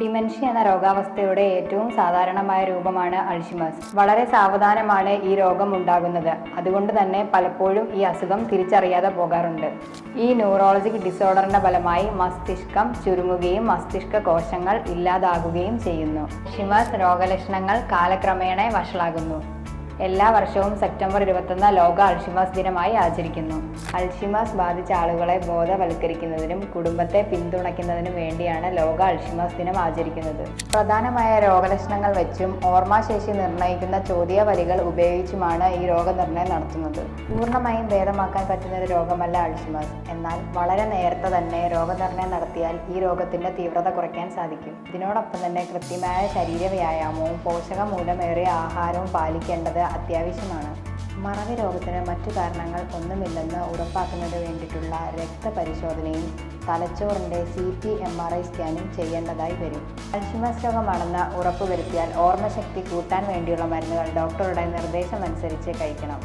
Dementia എന്ന രോഗാവസ്ഥയുടെ ഏറ്റവും സാധാരണമായ രൂപമാണ് അൾഷിമസ് വളരെ സാവധാനമാണ് ഈ രോഗം ഉണ്ടാകുന്നത്. അതുകൊണ്ട് തന്നെ പലപ്പോഴും ഈ അസുഖം തിരിച്ചറിയാതെ പോകാറുണ്ട്. ഈ ന്യൂറോളജിക് ഡിസോർഡറിന്റെ ഫലമായി മസ്തിഷ്കം ചുരുങ്ങുകയും മസ്തിഷ്ക കോശങ്ങൾ ഇല്ലാതാകുകയും ചെയ്യുന്നു. ഷിമസ് രോഗലക്ഷണങ്ങൾ കാലക്രമേണ വഷളാകുന്നു. എല്ലാ വർഷവും സെപ്റ്റംബർ ഇരുപത്തൊന്ന് ലോക അൾഷിമാസ് ദിനമായി ആചരിക്കുന്നു. അൾഷിമാസ് ബാധിച്ച ആളുകളെ ബോധവൽക്കരിക്കുന്നതിനും കുടുംബത്തെ പിന്തുണയ്ക്കുന്നതിനും വേണ്ടിയാണ് ലോക അൾഷിമാസ് ദിനം ആചരിക്കുന്നത്. പ്രധാനമായ രോഗലക്ഷണങ്ങൾ വെച്ചും ഓർമ്മാശേഷി നിർണയിക്കുന്ന ചോദ്യാവലികൾ ഉപയോഗിച്ചുമാണ് ഈ രോഗനിർണയം നടത്തുന്നത്. പൂർണമായും ഭേദമാക്കാൻ പറ്റുന്ന ഒരു രോഗമല്ല അൾഷിമാസ് എന്നാൽ വളരെ നേരത്തെ തന്നെ രോഗനിർണയം നടത്തിയാൽ ഈ രോഗത്തിന്റെ തീവ്രത കുറയ്ക്കാൻ സാധിക്കും. ഇതിനോടൊപ്പം തന്നെ കൃത്യമായ ശരീര വ്യായാമവും പോഷകമൂലമേറിയ ആഹാരവും പാലിക്കേണ്ടത് അത്യാവശ്യമാണ്. മറവി രോഗത്തിന് മറ്റു കാരണങ്ങൾ ഒന്നുമില്ലെന്ന് ഉറപ്പാക്കുന്നതിന് വേണ്ടിയിട്ടുള്ള രക്തപരിശോധനയും തലച്ചോറിന്റെ C T M R I സ്കാനും ചെയ്യേണ്ടതായി വരും. അൽഷിമസ് രോഗമാണെന്ന് ഉറപ്പുവരുത്തിയാൽ ഓർമ്മശക്തി കൂട്ടാൻ വേണ്ടിയുള്ള മരുന്നുകൾ ഡോക്ടറുടെ നിർദ്ദേശമനുസരിച്ച് കഴിക്കണം.